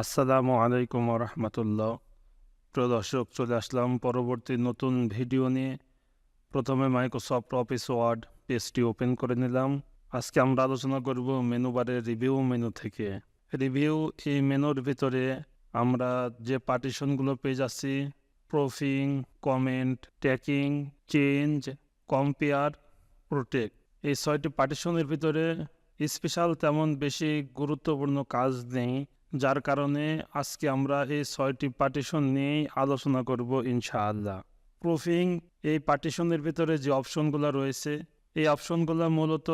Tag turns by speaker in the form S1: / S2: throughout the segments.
S1: আসসালামু আলাইকুম রহমতুল্লাহ প্রিয় দর্শক, চলে আসলাম পরবর্তী নতুন ভিডিও নিয়ে। প্রথমে মাইক্রোসফট অফিস ওয়ার্ড পেজটি ওপেন করে নিলাম। আজকে আমরা আলোচনা করব মেনু বারের রিভিউ মেনু থেকে। রিভিউ, এই মেনুর ভিতরে আমরা যে পার্টিশনগুলো পেয়ে যাচ্ছি, proofing, comment, tracking, change, compare, protect. এই ছয়টি পার্টিশনের ভিতরে স্পেশাল তেমন বেশি গুরুত্বপূর্ণ কাজ নেই, যার কারণে আজকে আমরা এই ছয়টি পার্টিশন নিয়েই আলোচনা করব ইনশাআল্লাহ। প্রুফিং, এই পার্টিশনের ভিতরে যে অপশনগুলো রয়েছে, এই অপশনগুলো মূলত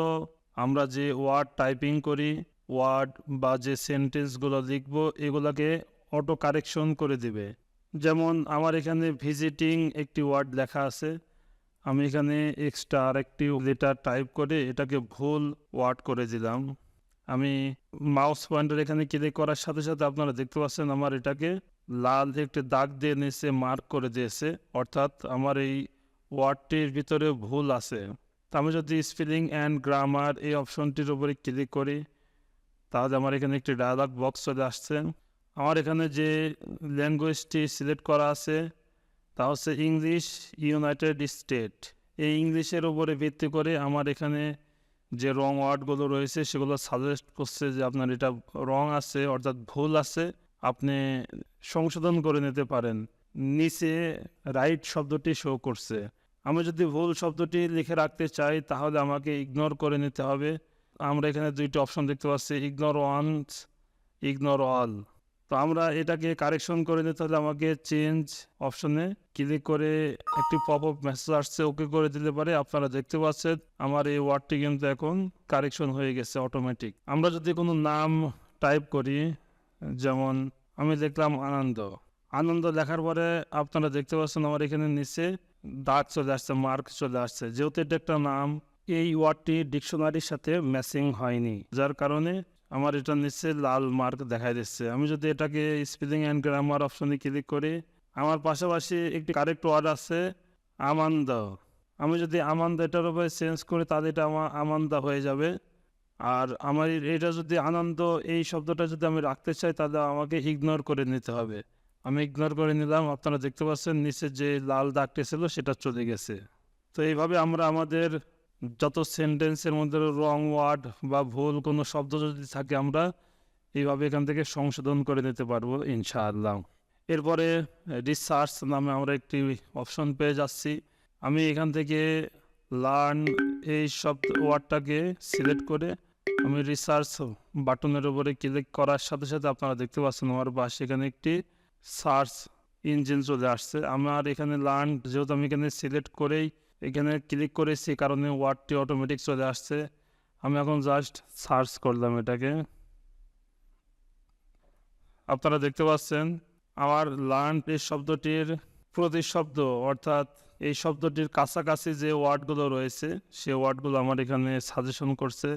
S1: আমরা যে ওয়ার্ড টাইপিং করি, ওয়ার্ড বা যে সেন্টেন্সগুলো লিখব, এগুলোকে অটো কারেকশন করে দিবে। যেমন আমার এখানে ভিজিটিং একটি ওয়ার্ড লেখা আছে আমি এখানে এক্সট্রা আরেকটি লেটার টাইপ করে এটাকে ভুল ওয়ার্ড করে দিলাম। আমি মাউস পয়েন্টার এখানে ক্লিক করার সাথে সাথে আপনারা দেখতে পাচ্ছেন আমার এটাকে লাল একটি দাগ দিয়ে নিয়েছে মার্ক করে দিয়েছে। অর্থাৎ আমার এই ওয়ার্ডটির ভিতরে ভুল আছে। আমি যদি স্পেলিং অ্যান্ড গ্রামার এই অপশনটির উপরে ক্লিক করি, তাহলে আমার এখানে একটি ডায়ালগ বক্স চলে আসছে। আমার এখানে যে ল্যাঙ্গুয়েজটি সিলেক্ট করা আছে তা হচ্ছে ইংলিশ, ইউনাইটেড স্টেট। এই ইংলিশের উপরে ভিত্তি করে আমার এখানে যে রং ওয়ার্ডগুলো রয়েছে, সেগুলো সাজেস্ট করছে যে আপনার এটা রং আছে, অর্থাৎ ভুল আছে, আপনি সংশোধন করে নিতে পারেন। নিচে রাইট শব্দটি শো করছে। আমি যদি ভুল শব্দটি লিখে রাখতে চাই, তাহলে আমাকে ইগনোর করে নিতে হবে। আমরা এখানে দুইটি অপশন দেখতে পাচ্ছি ইগনোর ওয়ানস ইগনোর অল তো আমরা এটাকে কারেকশন করে নিতে হলে আমাকে চেঞ্জ অপশনে ক্লিক করে একটি পপ আপ মেসেজ আসছে ওকে করে দিতে পারে। আপনারা দেখতে পাচ্ছেন, আমার এই ওয়ার্ডটি কিন্তু এখন কারেকশন হয়ে গেছে অটোমেটিক আমরা যদি কোনো নাম টাইপ করি, যেমন আমি দেখলাম আনন্দ। আনন্দ লেখার পরে আপনারা দেখতে পাচ্ছেন আমার এখানে নিচে দাগ চলে আসছে মার্ক চলে আসছে। যেহেতু এটা একটা নাম, এই ওয়ার্ডটি ডিকশনারির সাথে ম্যাচিং হয়নি, যার কারণে আমার এটা নিচে লাল মার্ক দেখাই দিচ্ছে। আমি যদি এটাকে স্পেলিং অ্যান্ড গ্রামার অপশনে ক্লিক করি, আমার পাশাপাশি একটি কারেক্ট ওয়ার্ড আছে আমান্দ আমি যদি আমান্দ এটার উপরে চেঞ্জ করি, তাহলে এটা আমার আমান্দা হয়ে যাবে। আর আমার এটা যদি আনন্দ, এই শব্দটা যদি আমি রাখতে চাই, তাহলে আমাকে ইগনোর করে নিতে হবে। আমি ইগনোর করে নিলাম, আপনারা দেখতে পাচ্ছেন, নিচে যে লাল দাগটি ছিল, সেটা চলে গেছে। তো এইভাবে আমরা আমাদের যত সেন্টেন্সের মধ্যে রং ওয়ার্ড বা ভুল কোনো শব্দ যদি থাকে আমরা এইভাবে এখান থেকে সংশোধন করে নিতে পারব, ইনশাআল্লাহ। এরপরে রিসার্চ নামে আমরা একটি অপশন পেয়ে যাচ্ছি। আমি এখান থেকে লার্ন এই শব্দ ওয়ার্ডটাকে সিলেক্ট করে আমি রিসার্চ বাটনের উপরে ক্লিক করার সাথে সাথে আপনারা দেখতে পাচ্ছেন আমার পাশে এখানে একটি সার্চ ইঞ্জিন চলে আসছে। আমার এখানে লার্ন যেহেতু আমি এখানে সিলেক্ট করেই এখানে ক্লিক করেছি, কারণে ওয়ার্ডটি অটোমেটিক চলে আসছে। আমি এখন জাস্ট সার্চ করলাম এটাকে। আপনারা দেখতে পাচ্ছেন, আমার লার্ন এই শব্দটির প্রতিশব্দ, অর্থাৎ এই শব্দটির কাছাকাছি যে ওয়ার্ডগুলো রয়েছে সে ওয়ার্ডগুলো আমার এখানে সাজেশন করছে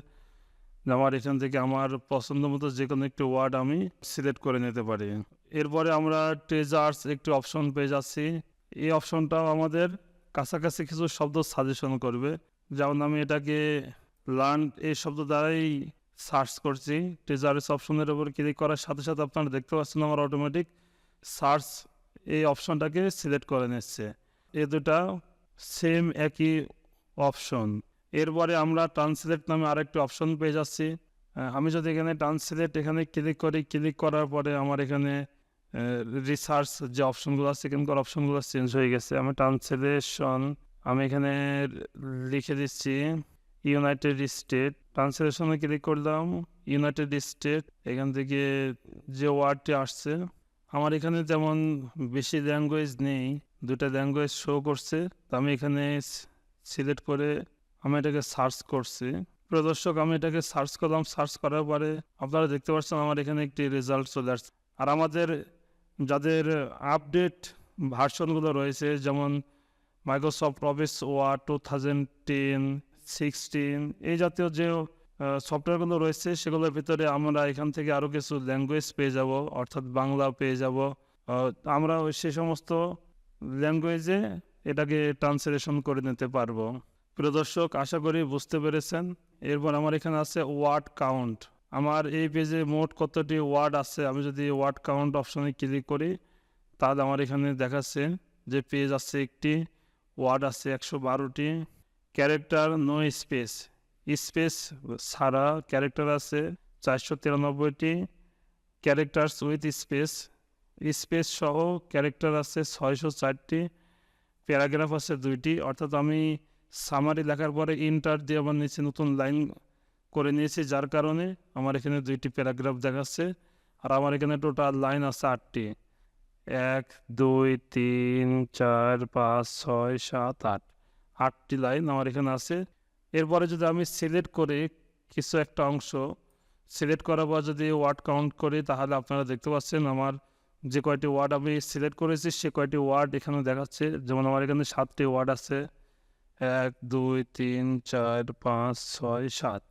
S1: আমার এখান থেকে আমার পছন্দ মতো যে কোনো একটি ওয়ার্ড আমি সিলেক্ট করে নিতে পারি। এরপরে আমরা ট্রেজার্স একটি অপশন পেয়ে যাচ্ছি। এই অপশনটাও আমাদের কাছাকাছি কিছু শব্দ সাজেশন করবে। যেমন আমি এটাকে লার্ন এই শব্দ দ্বারাই সার্চ করছি। ট্রেজার্স অপশনের উপর ক্লিক করার সাথে সাথে আপনারা দেখতে পাচ্ছেন আমার অটোমেটিক সার্চ এই অপশনটাকে সিলেক্ট করে নিচ্ছে। এ দুটা সেম একই অপশন এরপরে আমরা ট্রান্সলেট নামে আরেকটি অপশন পেয়ে যাচ্ছি। আমি যদি এখানে ট্রান্সলেট এখানে ক্লিক করি ক্লিক করার পরে আমার এখানে রিসার্চ যে অপশনগুলো আছে এখানকার অপশনগুলো চেঞ্জ হয়ে গেছে? আমি ট্রান্সলেশন আমি এখানে লিখে দিচ্ছি ইউনাইটেড স্টেট ট্রান্সলেশনে ক্লিক করলাম ইউনাইটেড স্টেট এখান থেকে যে ওয়ার্ডটি আসছে, আমার এখানে যেমন বেশি ল্যাঙ্গুয়েজ নেই দুটা ল্যাঙ্গুয়েজ শো করছে, তো আমি এখানে সিলেক্ট করে আমি এটাকে সার্চ করছি। প্রদর্শক আমি এটাকে সার্চ করলাম সার্চ করার পরে আপনারা দেখতে পাচ্ছেন আমার এখানে একটি রেজাল্ট চলে আসছে। আর আমাদের যাদের আপডেট ভার্সনগুলো রয়েছে, যেমন Microsoft office word two thousand ten sixteen এই জাতীয় যে সফটওয়্যারগুলো রয়েছে, সেগুলোর ভিতরে আমরা এখান থেকে আরও কিছু ল্যাঙ্গুয়েজ পেয়ে যাব, অর্থাৎ বাংলা পেয়ে যাব। আমরা সে সমস্ত ল্যাঙ্গুয়েজে এটাকে ট্রান্সলেশন করে নিতে পারব। প্রিয় দর্শক, আশা করি বুঝতে পেরেছেন। এরপর আমার এখানে আছে ওয়ার্ড কাউন্ট আমার এই পেজে মোট কতটি ওয়ার্ড আছে? আমি যদি ওয়ার্ড কাউন্ট অপশানে ক্লিক করি, তাহলে আমার এখানে দেখাচ্ছে যে পেজ আছে একটি ওয়ার্ড আছে একশো বারোটি ক্যারেক্টার নো স্পেস স্পেস ছাড়া ক্যারেক্টার আছে চারশো তিরানব্বইটি ক্যারেক্টার্স উইথ স্পেস স্পেস সহ ক্যারেক্টার আছে ছয়শো চারটি প্যারাগ্রাফ আছে দুইটি। অর্থাৎ আমি সামারি লেখার পরে ইন্টার দিয়ে আমার নিচে নতুন লাইন করে নিয়েছি, যার কারণে আমার এখানে দুইটি প্যারাগ্রাফ দেখাচ্ছে আর আমার এখানে টোটাল লাইন আছে আটটি। এক, দুই, তিন, চার, পাঁচ, ছয়, সাত, আট। আটটি লাইন আমার এখানে আছে। এরপরে যদি আমি সিলেক্ট করে কিছু একটা অংশ, সিলেক্ট করার পর যদি ওয়ার্ড কাউন্ট করি, তাহলে আপনারা দেখতে পাচ্ছেন আমার যে কয়টি ওয়ার্ড আমি সিলেক্ট করেছি, সে কয়টি ওয়ার্ড এখানে দেখাচ্ছে। যেমন আমার এখানে সাতটি ওয়ার্ড আছে। এক, দুই, তিন, চার, পাঁচ, ছয়, সাত।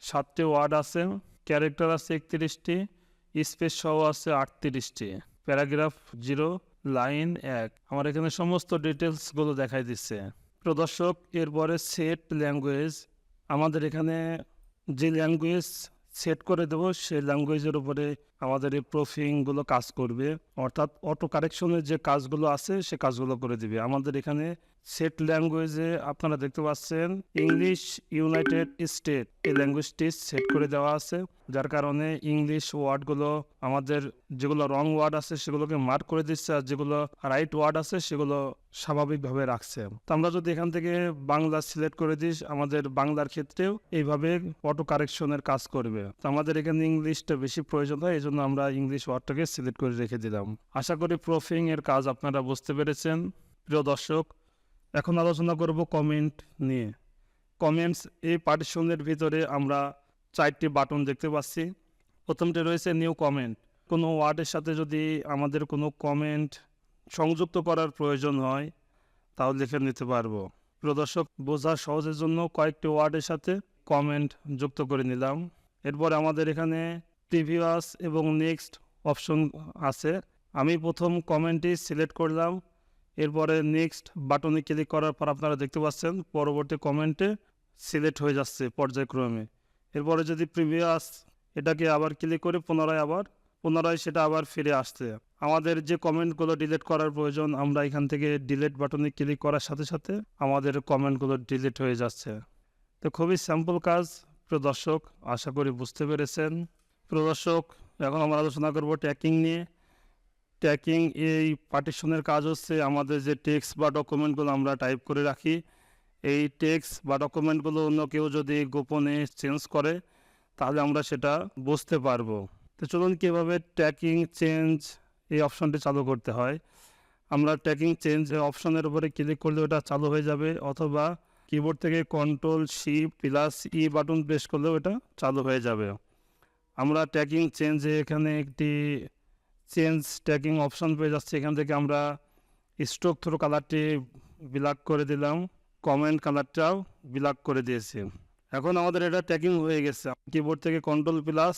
S1: সাতটি ওয়ার্ড আছে, ক্যারেক্টার আছে একত্রিশটি, স্পেস সহ আছে আটত্রিশটি। প্যারাগ্রাফ জিরো, লাইন এক। আমার এখানে সমস্ত ডিটেলসগুলো দেখাই দিচ্ছে। প্রদর্শক এরপরে সেট ল্যাঙ্গুয়েজ। আমাদের এখানে যে ল্যাঙ্গুয়েজ সেট করে দেবো, সেই ল্যাঙ্গুয়েজের উপরে আমাদের এই প্রুফিংগুলো কাজ করবে। অর্থাৎ অটো কারেকশনের যে কাজগুলো আছে, সে কাজগুলো করে দিবে। আমাদের এখানে সেট ল্যাঙ্গুয়েজে আপনারা দেখতে পাচ্ছেন ইংলিশ ইউনাইটেড স্টেট। এই ল্যাঙ্গুয়েজটি সেট করে দেওয়া আছে, যার কারণে ইংলিশ ওয়ার্ডগুলো আমাদের যেগুলো রং ওয়ার্ড আছে সেগুলোকে মার্ক করে দিচ্ছে, আর যেগুলো রাইট ওয়ার্ড আছে সেগুলো স্বাভাবিকভাবে রাখছে। তো আমরা যদি এখান থেকে বাংলা সিলেক্ট করে দিস আমাদের বাংলার ক্ষেত্রেও এইভাবে অটো কারেকশনের কাজ করবে। তো আমাদের এখানে ইংলিশটা বেশি প্রয়োজন হয়, এই জন্য আমরা ইংলিশ ওয়ার্ডটাকে সিলেক্ট করে রেখে দিলাম। আশা করি প্রুফিং এর কাজ আপনারা বুঝতে পেরেছেন। প্রিয় দর্শক এখন আলোচনা করব কমেন্ট নিয়ে। কমেন্টস এই পার্টিশনের ভিতরে আমরা চারটি বাটন দেখতে পাচ্ছি। প্রথমটি রয়েছে নিউ কমেন্ট কোনো ওয়ার্ডের সাথে যদি আমাদের কোনো কমেন্ট সংযুক্ত করার প্রয়োজন হয় তাও লিখে নিতে পারব। প্রদর্শক বোঝার সহজের জন্য কয়েকটি ওয়ার্ডের সাথে কমেন্ট যুক্ত করে নিলাম। এরপর আমাদের এখানে প্রিভিয়াস এবং নেক্সট অপশন আছে। আমি প্রথম কমেন্টটি সিলেক্ট করলাম। এরপরে নেক্সট বাটনে ক্লিক করার পর আপনারা দেখতে পাচ্ছেন পরবর্তী কমেন্টে সিলেক্ট হয়ে যাচ্ছে পর্যায়ক্রমে। এরপরে যদি প্রিভিয়াস এটাকে আবার ক্লিক করে পুনরায় আবার, পুনরায় সেটা আবার ফিরে আসছে। আমাদের যে কমেন্টগুলো ডিলিট করার প্রয়োজন, আমরা এখান থেকে ডিলিট বাটনে ক্লিক করার সাথে সাথে আমাদের কমেন্টগুলো ডিলিট হয়ে যাচ্ছে। তো খুবই স্যাম্পল কাজ প্রিয় দর্শক আশা করি বুঝতে পেরেছেন। প্রিয় দর্শক এখন আমরা আলোচনা করব ট্যাকিং নিয়ে। ট্যাকিং এই পার্টিশনের কাজ হচ্ছে আমাদের যে টেক্সট বা ডকুমেন্টগুলো আমরা টাইপ করে রাখি, এই টেক্সট বা ডকুমেন্টগুলো অন্য কেউ যদি গোপনে চেঞ্জ করে, তাহলে আমরা সেটা বুঝতে পারব। তো চলুন কীভাবে ট্যাকিং চেঞ্জ এই অপশনটি চালু করতে হয়। আমরা ট্যাকিং চেঞ্জ অপশনের উপরে ক্লিক করলে ওটা চালু হয়ে যাবে, অথবা কিবোর্ড থেকে control C plus E button press করলেও এটা চালু হয়ে যাবে। আমরা ট্যাকিং চেঞ্জে এখানে একটি চেঞ্জ ট্যাকিং অপশন পেয়ে যাচ্ছে। এখান থেকে আমরা স্ট্রোক থ্রো কালারটি ব্ল্যাক করে দিলাম। কমেন্ট কালারটাও ব্ল্যাক করে দিয়েছি। এখন আমাদের এটা ট্যাকিং হয়ে গেছে। কিবোর্ড থেকে কন্ট্রোল প্লাস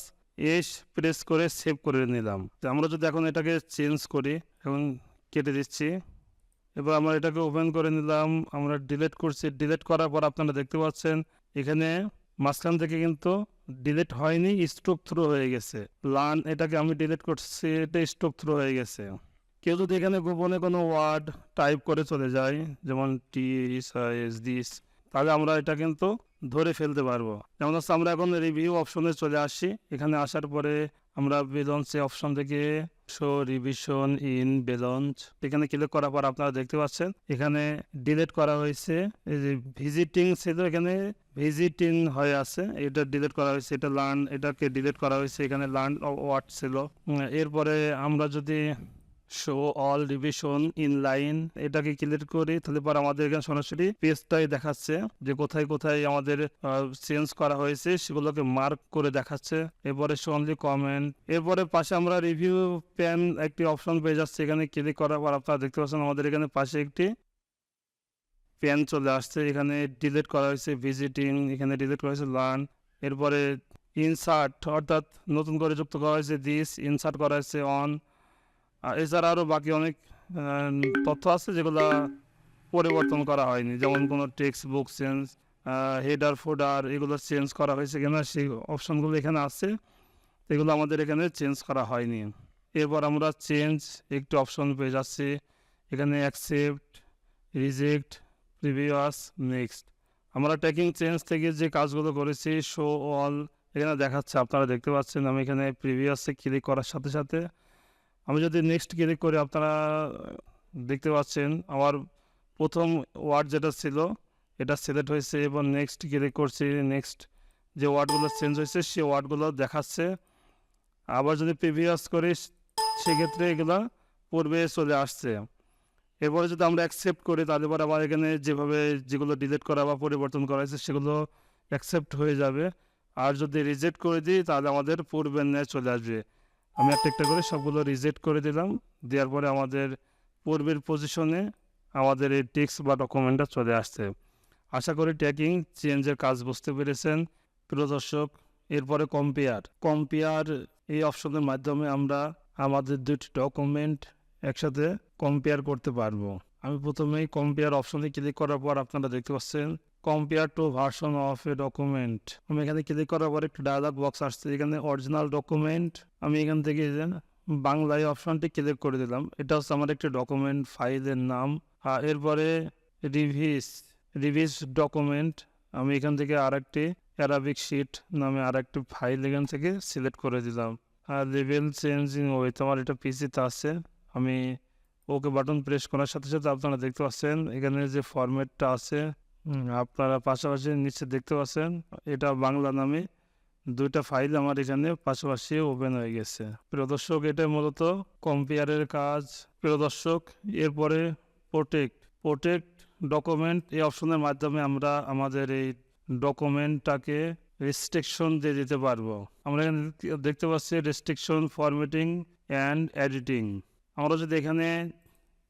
S1: এস প্রেস করে সেভ করে নিলাম। তো আমরা যদি এখন এটাকে চেঞ্জ করি, এখন কেটে দিচ্ছি। এবার আমরা এটাকে ওপেন করে নিলাম। আমরা ডিলেট করছি। ডিলেট করার পর আপনারা দেখতে পাচ্ছেন, এখানে মাঝখান থেকে কিন্তু ডিলিট হয়নি স্ট্রোক থ্রো হয়ে গেছে। লান এটাকে আমি ডিলিট করছি, এটা স্ট্রোক থ্রো হয়ে গেছে। কেউ যদি এখানে গোপনে কোনো ওয়ার্ড টাইপ করে চলে যায়, যেমন টি এস দিস তাহলে আমরা এটা কিন্তু ধরে ফেলতে পারব। যেমন হচ্ছে আমরা এখন রিভিউ অপশনে চলে আসি এখানে আসার পরে আমরা বেলন্সে অপশন থেকে শো রিভিশন ইন বেলঞ্চ এখানে ক্লিক করার পর আপনারা দেখতে পাচ্ছেন, এখানে ডিলিট করা হয়েছে। এই যে ভিজিটিং ছিল এখানে ভিজিটিং হয়ে আছে। এটা ডিলিট করা হয়েছে, এটা লার্ন এটাকে ডিলিট করা হয়েছে, এখানে লার্ন ওয়ার্ড ছিল। এরপরে আমরা যদি show all revision in line এটাকে ক্লিক করি তাহলে পর আমাদের এখানে সরাসরি পেজটাই দেখাচ্ছে যে কোথায় কোথায় আমাদের চেঞ্জ করা হয়েছে, সেগুলোকে মার্ক করে দেখাচ্ছে। এরপরে শো অনলি কমেন্ট এরপরে পাশে আমরা রিভিউ প্যান একটি অপশন পেয়ে যাচ্ছে, এখানে ক্লিক করার পর আপনারা দেখতে পাচ্ছেন আমাদের এখানে পাশে একটি প্যান চলে আসছে, এখানে ডিলিট করা হয়েছে ভিজিটিং এখানে ডিলিট করা হয়েছে লার্ন এরপরে ইনসার্ট অর্থাৎ নতুন করে যুক্ত করা হয়েছে দিস ইনসার্ট করা হয়েছে অন এছাড়া আরও বাকি অনেক তথ্য আছে যেগুলো পরিবর্তন করা হয়নি। যেমন কোনো text book change header footer এগুলো চেঞ্জ করা হয়েছে কিনা সেই অপশনগুলো এখানে আছে। এগুলো আমাদের এখানে চেঞ্জ করা হয়নি। এরপর আমরা চেঞ্জ একটি অপশন পেয়ে যাচ্ছি। এখানে অ্যাকসেপ্ট রিজেক্ট প্রিভিয়াস নেক্সট আমরা ট্যাকিং চেঞ্জ থেকে যে কাজগুলো করেছি শো অল এখানে দেখাচ্ছে। আপনারা দেখতে পাচ্ছেন আমি এখানে প্রিভিয়াসে ক্লিক করার সাথে সাথে আমি যদি নেক্সট ক্লিক করি, আপনারা দেখতে পাচ্ছেন আমার প্রথম ওয়ার্ড যেটা ছিল, এটা সিলেক্ট হয়েছে এবং নেক্সট ক্লিক করছি। নেক্সট যে ওয়ার্ডগুলো চেঞ্জ হয়েছে সে ওয়ার্ডগুলো দেখাচ্ছে। আবার যদি প্রিভিয়াস করি, সেক্ষেত্রে এগুলো পূর্বে চলে আসছে। এরপরে যদি আমরা অ্যাকসেপ্ট করি, তাহলে পরে আবার এখানে যেভাবে যেগুলো ডিলিট করা বা পরিবর্তন করা হয়েছে, সেগুলো অ্যাকসেপ্ট হয়ে যাবে। আর যদি রিজেক্ট করে দিই, তাহলে আমাদের পূর্বের ন্যায় চলে আসবে। আমি একটা একটা করে সবগুলো রিজেক্ট করে দিলাম। দেওয়ার পরে আমাদের পূর্বের পজিশনে আমাদের এই টেক্সট বা ডকুমেন্টটা চলে আসছে। আশা করি ট্যাকিং চেঞ্জের কাজ বুঝতে পেরেছেন। প্রিয় দর্শক, এরপরে কম্পেয়ার কম্পেয়ার এই অপশনের মাধ্যমে আমরা আমাদের দুটি ডকুমেন্ট একসাথে কম্পেয়ার করতে পারব। আমি প্রথমেই কম্পেয়ার অপশনে ক্লিক করার পর আপনারা দেখতে পাচ্ছেন compare two version of a document আমি এখানে ক্লিক করার পর একটু ডায়লগ বক্স আসছে, এখানে অরিজিনাল ডকুমেন্ট আমি এখান থেকে বাংলায় অপশনটি ক্লিক করে দিলাম। এটা হচ্ছে আমার একটি ডকুমেন্ট ফাইলের নাম। আর এরপরে রিভিস রিভিস ডকুমেন্ট আমি এখান থেকে আরেকটি অ্যারাবিক শিট নামে আরেকটি ফাইল এখান থেকে সিলেক্ট করে দিলাম। আর লেভেল চেঞ্জিং ওয়েট আমার এটা পিসিতে আছে। আমি ওকে বাটন প্রেস করার সাথে সাথে আপনারা দেখতে পাচ্ছেন, এখানে যে ফরম্যাটটা আছে আপনারা পাশাপাশি নিচে দেখতে পাচ্ছেন, এটা বাংলা নামে দুইটা ফাইল আমার এখানে পাশাপাশি ওপেন হয়ে গেছে। প্রিয় দর্শক এটা মূলত কম্পেয়ারের কাজ। প্রিয় দর্শক, এরপরে প্রোটেক্ট প্রোটেক্ট ডকুমেন্ট এই অপশনের মাধ্যমে আমরা আমাদের এই ডকুমেন্টটাকে রেস্ট্রিকশন দিয়ে দিতে পারব। আমরা এখানে দেখতে- পাচ্ছি রেস্ট্রিকশন ফরম্যাটিং অ্যান্ড এডিটিং আমরা যদি এখানে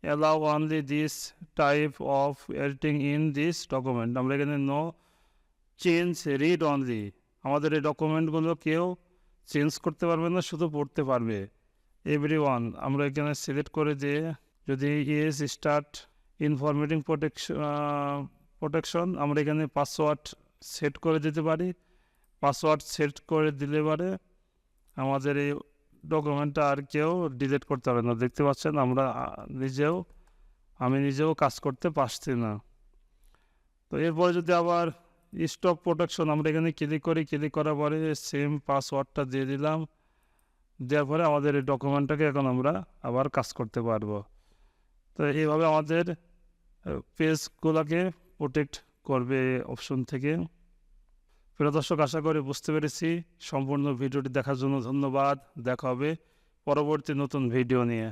S1: allow only this type of editing in this document আমরা এখানে নো চেঞ্জ রিড অনলি আমাদের এই ডকুমেন্টগুলো কেউ চেঞ্জ করতে পারবে না, শুধু পড়তে পারবে। এভরি ওয়ান আমরা এখানে সিলেক্ট করে দিয়ে যদি yes start enforcing protection protection, আমরা এখানে পাসওয়ার্ড সেট করে দিতে পারি। পাসওয়ার্ড সেট করে দিলে পারে আমাদের এই ডকুমেন্টটা আর কেউ ডিলিট করতে পারবে না। দেখতে পাচ্ছেন, আমরা নিজেও, আমি নিজেও কাজ করতে পারছি না। তো এরপরে যদি আবার স্টপ প্রোটেকশন আমরা এখানে ক্লিক করি ক্লিক করার পরে সেম পাসওয়ার্ডটা দিয়ে দিলাম। দেওয়ার পরে আমাদের এই ডকুমেন্টটাকে এখন আমরা আবার কাজ করতে পারব। তো এইভাবে আমাদের পেজগুলোকে প্রোটেক্ট করবে অপশন থেকে। প্রিয় দর্শক, আশা করি বুঝতে পেরেছি। সম্পূর্ণ ভিডিওটি দেখার জন্য ধন্যবাদ। দেখা হবে পরবর্তী নতুন ভিডিও নিয়ে।